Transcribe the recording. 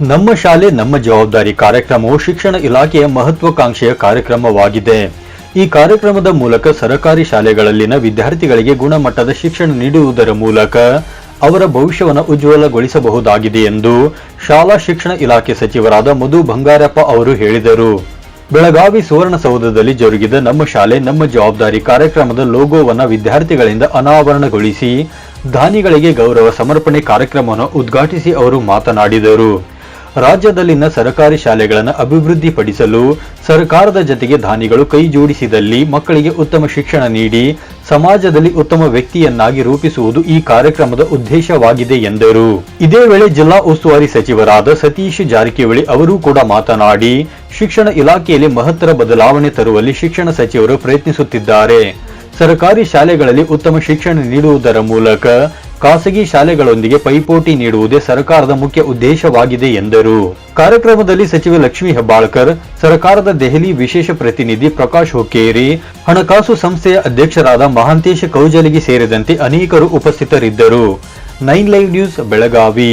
ನಮ್ಮ ಶಾಲೆ, ನಮ್ಮ ಜವಾಬ್ದಾರಿ ಕಾರ್ಯಕ್ರಮವು ಶಿಕ್ಷಣ ಇಲಾಖೆಯ ಮಹತ್ವಾಕಾಂಕ್ಷೆಯ ಕಾರ್ಯಕ್ರಮವಾಗಿದೆ. ಈ ಕಾರ್ಯಕ್ರಮದ ಮೂಲಕ ಸರಕಾರಿ ಶಾಲೆಗಳಲ್ಲಿನ ವಿದ್ಯಾರ್ಥಿಗಳಿಗೆ ಗುಣಮಟ್ಟದ ಶಿಕ್ಷಣ ನೀಡುವುದರ ಮೂಲಕ ಅವರ ಭವಿಷ್ಯವನ್ನು ಉಜ್ವಲಗೊಳಿಸಬಹುದಾಗಿದೆ ಎಂದು ಶಾಲಾ ಶಿಕ್ಷಣ ಇಲಾಖೆ ಸಚಿವರಾದ ಮಧು ಬಂಗಾರಪ್ಪ ಅವರು ಹೇಳಿದರು. ಬೆಳಗಾವಿ ಸುವರ್ಣಸೌಧದಲ್ಲಿ ಜರುಗಿದ ನಮ್ಮ ಶಾಲೆ, ನಮ್ಮ ಜವಾಬ್ದಾರಿ ಕಾರ್ಯಕ್ರಮದ ಲೋಗೋವನ್ನು ವಿದ್ಯಾರ್ಥಿಗಳಿಂದ ಅನಾವರಣಗೊಳಿಸಿ, ದಾನಿಗಳಿಗೆ ಗೌರವ ಸಮರ್ಪಣೆ ಕಾರ್ಯಕ್ರಮವನ್ನು ಉದ್ಘಾಟಿಸಿ ಅವರು ಮಾತನಾಡಿದರು. ರಾಜ್ಯದಲ್ಲಿನ ಸರ್ಕಾರಿ ಶಾಲೆಗಳನ್ನು ಅಭಿವೃದ್ಧಿಪಡಿಸಲು ಸರ್ಕಾರದ ಜತೆಗೆ ದಾನಿಗಳು ಕೈ ಜೋಡಿಸಿದಲ್ಲಿ ಮಕ್ಕಳಿಗೆ ಉತ್ತಮ ಶಿಕ್ಷಣ ನೀಡಿ ಸಮಾಜದಲ್ಲಿ ಉತ್ತಮ ವ್ಯಕ್ತಿಯನ್ನಾಗಿ ರೂಪಿಸುವುದು ಈ ಕಾರ್ಯಕ್ರಮದ ಉದ್ದೇಶವಾಗಿದೆ ಎಂದರು. ಇದೇ ವೇಳೆ ಜಿಲ್ಲಾ ಉಸ್ತುವಾರಿ ಸಚಿವರಾದ ಸತೀಶ್ ಜಾರಕಿಹೊಳಿ ಅವರು ಕೂಡ ಮಾತನಾಡಿ, ಶಿಕ್ಷಣ ಇಲಾಖೆಯಲ್ಲಿ ಮಹತ್ತರ ಬದಲಾವಣೆ ತರುವಲ್ಲಿ ಶಿಕ್ಷಣ ಸಚಿವರು ಪ್ರಯತ್ನಿಸುತ್ತಿದ್ದಾರೆ. ಸರ್ಕಾರಿ ಶಾಲೆಗಳಲ್ಲಿ ಉತ್ತಮ ಶಿಕ್ಷಣ ನೀಡುವುದರ ಮೂಲಕ ಖಾಸಗಿ ಶಾಲೆಗಳೊಂದಿಗೆ ಪೈಪೋಟಿ ನೀಡುವುದೇ ಸರ್ಕಾರದ ಮುಖ್ಯ ಉದ್ದೇಶವಾಗಿದೆ ಎಂದರು. ಕಾರ್ಯಕ್ರಮದಲ್ಲಿ ಸಚಿವ ಲಕ್ಷ್ಮೀ ಹೆಬ್ಬಾಳ್ಕರ್, ಸರ್ಕಾರದ ದೆಹಲಿ ವಿಶೇಷ ಪ್ರತಿನಿಧಿ ಪ್ರಕಾಶ್ ಹುಕ್ಕೇರಿ ಹಣಕಾಸು ಸಂಸ್ಥೆಯ ಅಧ್ಯಕ್ಷರಾದ ಮಹಾಂತೇಶ ಕೌಜಲಗಿ ಸೇರಿದಂತೆ ಅನೇಕರು ಉಪಸ್ಥಿತರಿದ್ದರು. Nine live news, Belagavi.